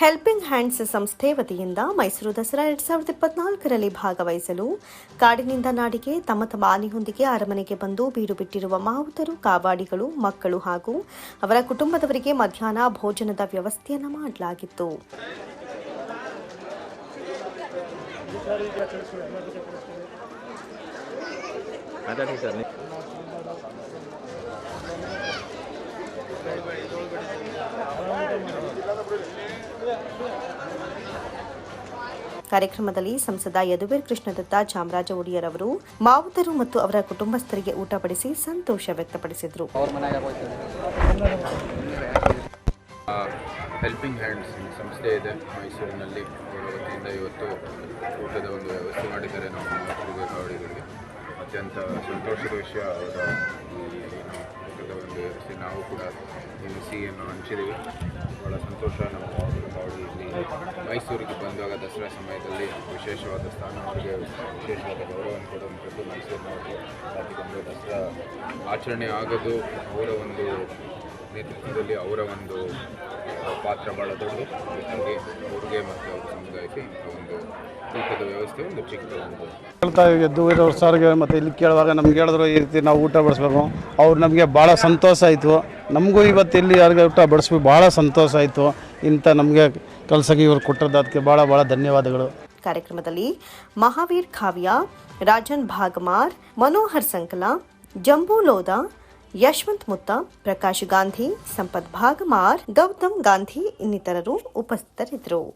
Helping hands ಸಂಸ್ಥೆ ವತಿಯಿಂದ ಮೈಸೂರು ದಸರಾ ಎರಡ್ ಸಾವಿರದ ಇಪ್ಪತ್ನಾಲ್ಕರಲ್ಲಿ ಭಾಗವಹಿಸಲು ಕಾಡಿನಿಂದ ನಾಡಿಗೆ ತಮ್ಮ ತಮ್ಮ ಆನೆಯೊಂದಿಗೆ ಅರಮನೆಗೆ ಬಂದು ಬೀಡು ಬಿಟ್ಟಿರುವ ಮಾವುತರು, ಕಾವಾಡಿಗಳು, ಮಕ್ಕಳು ಹಾಗೂ ಅವರ ಕುಟುಂಬದವರಿಗೆ ಮಧ್ಯಾಹ್ನ ಭೋಜನದ ವ್ಯವಸ್ಥೆಯನ್ನು ಮಾಡಲಾಗಿತ್ತು. ಕಾರ್ಯಕ್ರಮದಲ್ಲಿ ಸಂಸದ ಯದುವೀರ್ ಕೃಷ್ಣದತ್ತ ಚಾಮರಾಜ ಒಡೆಯರ್ ಅವರು ಮಾವುತರು ಮತ್ತು ಅವರ ಕುಟುಂಬಸ್ಥರಿಗೆ ಊಟ ಬಡಿಸಿ ಸಂತೋಷ ವ್ಯಕ್ತಪಡಿಸಿದರು. ಹೆಲ್ಪಿಂಗ್ ಹ್ಯಾಂಡ್ಸ್ ಸಂಸ್ಥೆ ಇದೆ ಮೈಸೂರಿನಲ್ಲಿ. ಅವರ ವತಿಯಿಂದ ಇವತ್ತು ಊಟದ ಒಂದು ವ್ಯವಸ್ಥೆ ಮಾಡಿದ್ದಾರೆ ನಮ್ಮ ಕಾವಡಿಗಳಿಗೆ ಅತ್ಯಂತ ಸಂತೋಷದ ವಿಷಯ ಅವರ ಈ ಊಟದ ಒಂದು ವ್ಯವಸ್ಥೆ. ನಾವು ಕೂಡ ಸಿಹಿಯನ್ನು ಹಂಚಿದ್ದೀವಿ. ಭಾಳ ಸಂತೋಷ ನಮ್ಮ ಮಕ್ಕಳು ಕಾವಡಿ ಇಲ್ಲಿ ಮೈಸೂರಿಗೆ ಬಂದಾಗ ದಸರಾ ಸಮಯದಲ್ಲಿ ವಿಶೇಷವಾದ ಸ್ಥಾನ, ಅವರಿಗೆ ವಿಶೇಷವಾದ ಗೌರವವನ್ನು ಕೊಡುವಂಥದ್ದು ಮೈಸೂರಿನವರಿಗೆ ಹಾಕಿಕೊಂಡು ದಸರಾ ಆಚರಣೆ ಆಗೋದು. ಅವರ ಒಂದು ನೇತೃತ್ವದಲ್ಲಿ ಅವರ ಒಂದು ಪಾತ್ರ ಭಾಳ ದೊಡ್ಡದು. ಹಾಗಾಗಿ ಅವ್ರಿಗೆ ಮತ್ತು ಅವ್ರ ಸಮುದಾಯಕ್ಕೆ ಇಂಥ ಒಂದು ಊಟದ ವ್ಯವಸ್ಥೆ, ಒಂದು ಚಿಕ್ಕ ಒಂದು ಹೇಳ್ತಾ ಎದ್ದು ಸರ್ಗೆ ಮತ್ತು ಇಲ್ಲಿ ಕೇಳುವಾಗ ನಮ್ಗೆ ಹೇಳಿದ್ರು ಈ ರೀತಿ ನಾವು ಊಟ ಬಡಿಸ್ಬೇಕು. ಅವ್ರು ನಮಗೆ ಭಾಳ ಸಂತೋಷ ಆಯಿತು. ನಮಗೂ ಇವತ್ತು ಇಲ್ಲಿ ಯಾರಿಗೆ ಊಟ ಬಡಿಸ್ಬೇಕು ಭಾಳ ಸಂತೋಷ ಆಯಿತು. ಇಂಥ ನಮಗೆ ಕೆಲಸಕ್ಕೆ ಇವರು ಕೊಟ್ಟಿರೋದು ಅದಕ್ಕೆ ಭಾಳ ಭಾಳ ಧನ್ಯವಾದಗಳು. ಕಾರ್ಯಕ್ರಮದಲ್ಲಿ ಮಹಾವೀರ್ ಖಾವ್ಯ, ರಾಜನ್ ಭಾಗಮಾರ್, ಮನೋಹರ್ ಸಂಕಲ, ಜಂಬೂ ಲೋದಾ, ಯಶವಂತ್ ಮುತ್ತ, ಪ್ರಕಾಶ್ ಗಾಂಧಿ, ಸಂಪತ್ ಭಾಗಮಾರ್, ಗೌತಮ್ ಗಾಂಧಿ ಇನ್ನಿತರರು ಉಪಸ್ಥಿತರಿದ್ದರು.